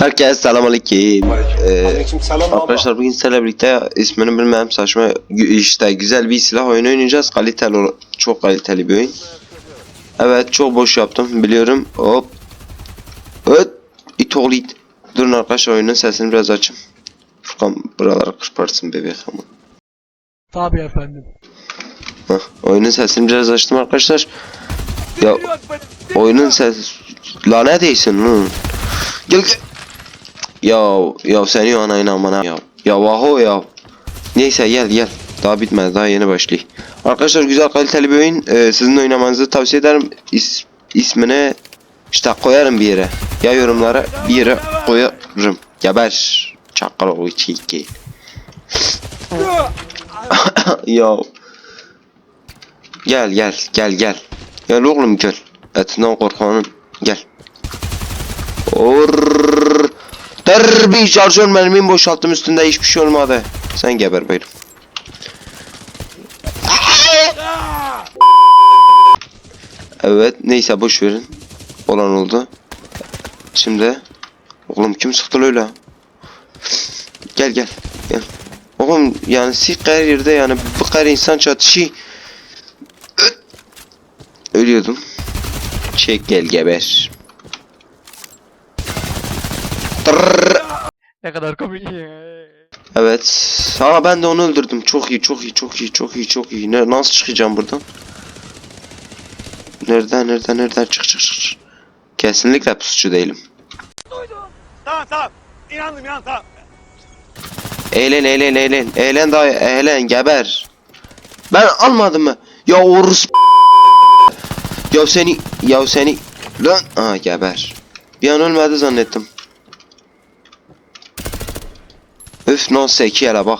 Herkese selamünaleyküm. Ee, Aleykümselam baba. arkadaşlar bugün sizlerle birlikte ismini bilmem saçma işte güzel bir silah oyunu oynayacağız. Kaliteli çok kaliteli bir oyun. Evet çok boş yaptım biliyorum. Hop. Evet. İt oğlu it. Durun arkadaşlar oyunun sesini biraz açayım. Furkan buralara kırparsın bebek ama. Tabii efendim. Heh, oyunun sesini biraz açtım arkadaşlar. Ya oyunun ses lanet değilsin lan. Gel gel. Ya ya seni anayın amına ya. Ya vaho ya. Neyse gel gel. Daha bitmedi daha yeni başlıyor. Arkadaşlar güzel kaliteli bir oyun. Ee, sizin oynamanızı tavsiye ederim. İs, ismini işte koyarım bir yere. Ya yorumlara bir yere koyarım. Geber. Çakal oğlu çiğki. ya. Gel gel gel gel. Gel oğlum gel. Etinden korkanın. Gel. Orrrr. Der bir şarjör mermimi boşalttım üstünde hiçbir şey olmadı. Sen geber bayım. Evet neyse boş verin. Olan oldu. Şimdi oğlum kim sıktı öyle? Gel gel gel. Oğlum yani sik her yerde yani bu kadar insan çatışı Ölüyordum. Çek gel geber. Ne kadar komik. Evet. Aa ben de onu öldürdüm. Çok iyi, çok iyi, çok iyi, çok iyi, çok iyi. Ne, nasıl çıkacağım buradan? Nereden, nereden, nereden çık çık çık. Kesinlikle pusucu değilim. Tamam tamam. İnandım inandım tamam. Eğlen, eğlen, eğlen. Eğlen daha, eğlen, geber. Ben almadım mı? Ya orus Ya seni, ya seni. Lan, aha geber. Bir an ölmedi zannettim. Üf nasıl iki hele bak.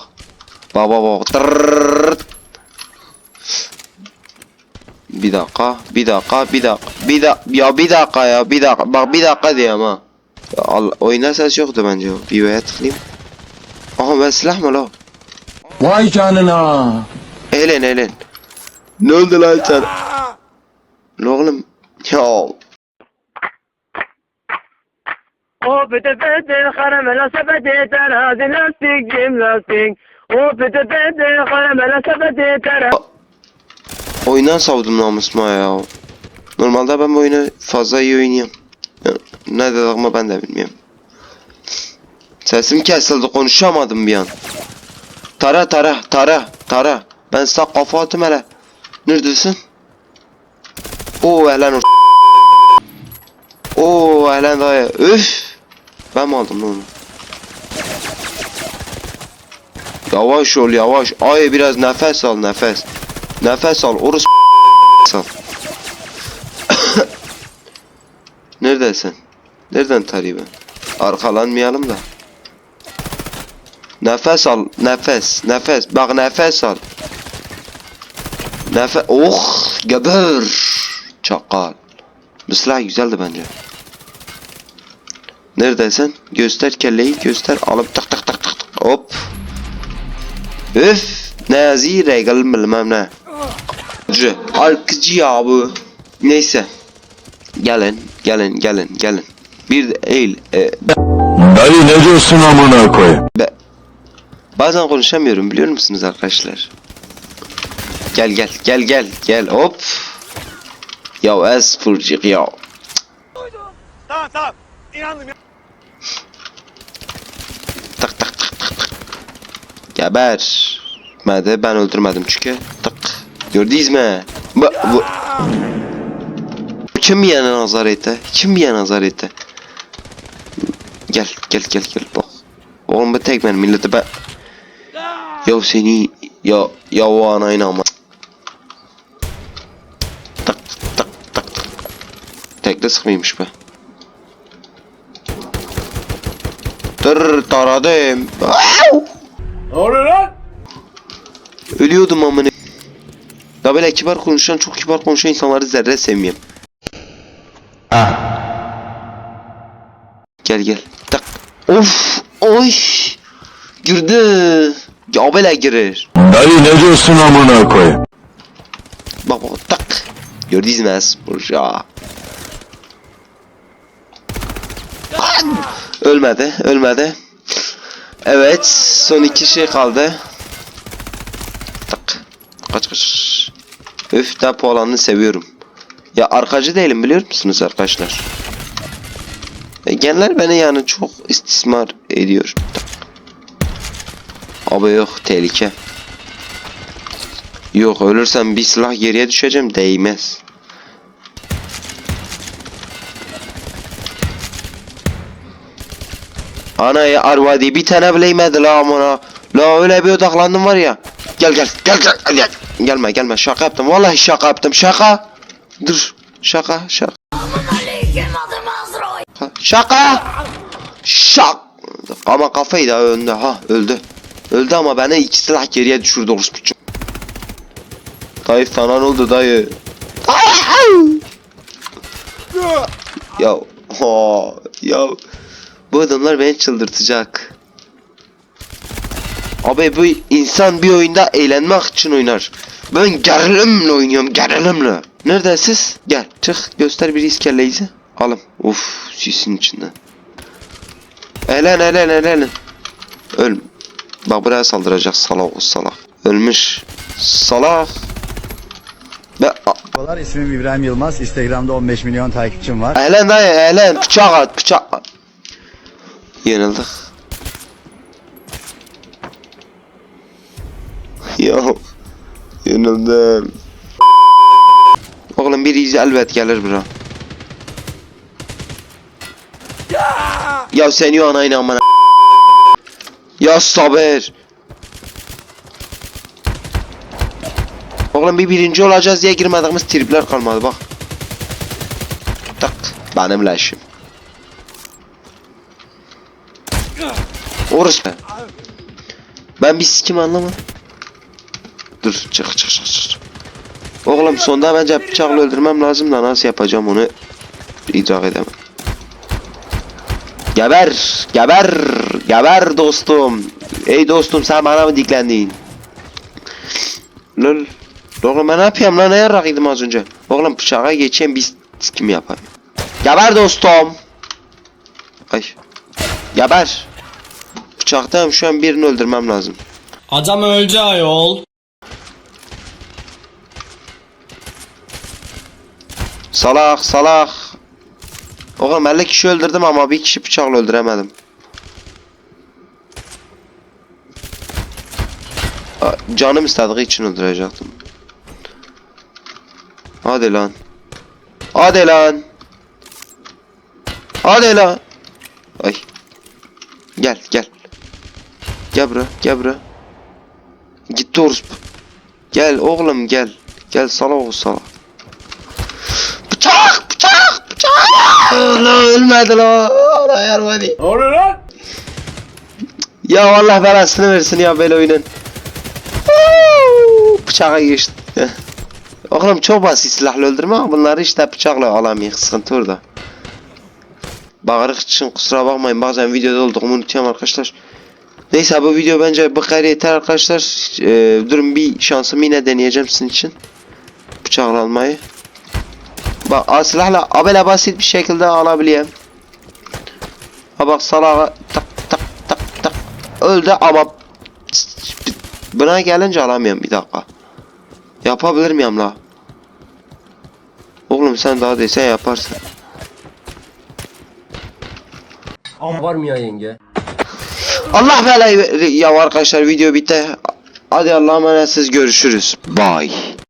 Baba bak. Tırrrrt. Bir dakika, bir dakika, bir dakika, bir dakika, ya bir dakika ya, bir dakika, bak bir dakika diyeyim ha. Ya Allah, oyunda ses yoktu bence. Bir V'ye tıklayayım. Aha ben silah mı la? Vay canına. Eğlen eğlen. Ne oldu lan sen? Ne oğlum? Ya O pete pete karamela sepeti terazi lastik cim lastik. O pete pete karamela sepeti terazi oyundan savdum namusuma ya. Normalde ben bu oyunu fazla iyi oynuyorum. Ne dediğimi ben de bilmiyorum. Sesim kesildi konuşamadım bir an. Tara tara tara tara. Ben sağ kafa attım hele. Neredesin? Oo ehlen o Oo ehlen dayı. Üf. Ben mi aldım lan onu? Yavaş ol yavaş. Ay biraz nefes al nefes. Nefes al. Orası al. Neredesin? Nereden tarayayım ben? Arkalanmayalım da. Nefes al. Nefes. Nefes. Bak nefes al. Nefes. Oh. Geber. Çakal. Silah güzeldi bence. Neredesin? Göster kelleyi göster. Alıp tak tak tak tak. tak. Hop. Üf. Nazi regal bilmem ne. Alkıcı. Alkıcı ya bu. Neyse. Gelin, gelin, gelin, gelin. Bir de eğil. E, Dayı ne diyorsun amına koy? be, bazen konuşamıyorum biliyor musunuz arkadaşlar? Gel gel gel gel gel hop. Ya ez fırcık ya. Tamam tamam. İnandım inandım. Tık tık tık tık tık. Geber. Mede ben öldürmedim çünkü. Tık. Gördünüz mü? Bu, bu. Kim bir yana nazar etti? Kim bir yana nazar etti? Gel gel gel gel bak. Oğlum bu tek ben millete ben. Ya seni ya ya o anayın ama. Tak tak tak tak. Tek de sıkmaymış be. Dur taradım. Ne oluyor lan? Ölüyordum amına. Ya böyle kibar konuşan, çok kibar konuşan insanları zerre sevmiyorum. Gel gel. Tak. Of. Oy. Girdi. Ya böyle girer. Dayı ne diyorsun amına koy? Bak bak tak. Gördünüz mü? Burja. Ölmedi, ölmedi. Evet, son iki şey kaldı. Tak. Kaç kaç. Üf, depo alanını seviyorum. Ya arkacı değilim biliyor musunuz arkadaşlar? E, genler beni yani çok istismar ediyor. Abi yok tehlike. Yok ölürsem bir silah geriye düşeceğim değmez. Ana ya arvadi bir tane bile yemedi la amına. La öyle bir odaklandım var ya. Gel gel gel gel gel. Gelme gelme şaka yaptım vallahi şaka yaptım şaka. Dur şaka şaka. Şaka. Şak. Ama kafayı da önde ha öldü. Öldü ama beni iki silah geriye düşürdü orospu. Dayı falan oldu dayı. ya ha ya bu adamlar beni çıldırtacak. Abi bu insan bir oyunda eğlenmek için oynar. Ben gerilimle oynuyorum gerilimle. Neredesiz? Gel çık göster bir iskelleyizi. Alım. Uf sisin içinden. Elen elen elen. Öl. Bak buraya saldıracak salak o salak. Ölmüş. Salak. Be Merhabalar ismim İbrahim Yılmaz. Instagram'da 15 milyon takipçim var. Elen dayı elen bıçak at bıçak at. Yenildik. Ya yenildim. Oğlum bir izi elbet gelir bura. Ya sen yo anayın amına. Ya sabır. Oğlum bir birinci olacağız diye girmediğimiz tripler kalmadı bak. Tak benim leşim. Orası. Ben bir sikim anlamadım. Dur çık çık çık çık. Oğlum sonda bence bıçakla öldürmem lazım da nasıl yapacağım onu idrak edemem. Geber, geber, geber dostum. Ey dostum sen bana mı diklendin? Lol. Oğlum ben ne yapayım lan ne yarakıydım az önce? Oğlum bıçağa geçeyim biz kim yapayım? Geber dostum. Ay. Geber. Bıçaktayım şu an birini öldürmem lazım. Adam öldü ayol. Salak salak. Oğlum 50 kişi öldürdüm ama bir kişi bıçakla öldüremedim. Canım istediği için öldürecektim. Hadi lan. Hadi lan. Hadi lan. Ay. Gel gel. Gel bura gel bura. Gitti orospu. Gel oğlum gel. Gel salak ol salak. Bıçak bıçak bıçak. La ölmedi la. Allah yarmadı. Ne oluyor lan? Ya Allah belasını versin ya böyle oyunun. Bıçağa geçti. Oğlum çok basit silahla öldürme bunları işte bıçakla alamayız sıkıntı orada. Bağırık için kusura bakmayın bazen videoda olduğumu unutuyorum arkadaşlar. Neyse bu video bence bu yeter arkadaşlar. Ee, durun bir şansımı yine deneyeceğim sizin için. Bıçakla almayı. Bak silahla abele basit bir şekilde alabiliyorum. Ha bak salağa tak tak tak tak öldü ama buna gelince alamıyorum bir dakika. Yapabilir miyim la? Oğlum sen daha desen yaparsın. Ama var mı ya yenge? Allah belayı ya arkadaşlar video bitti. Hadi Allah'a emanetsiniz görüşürüz. Bye.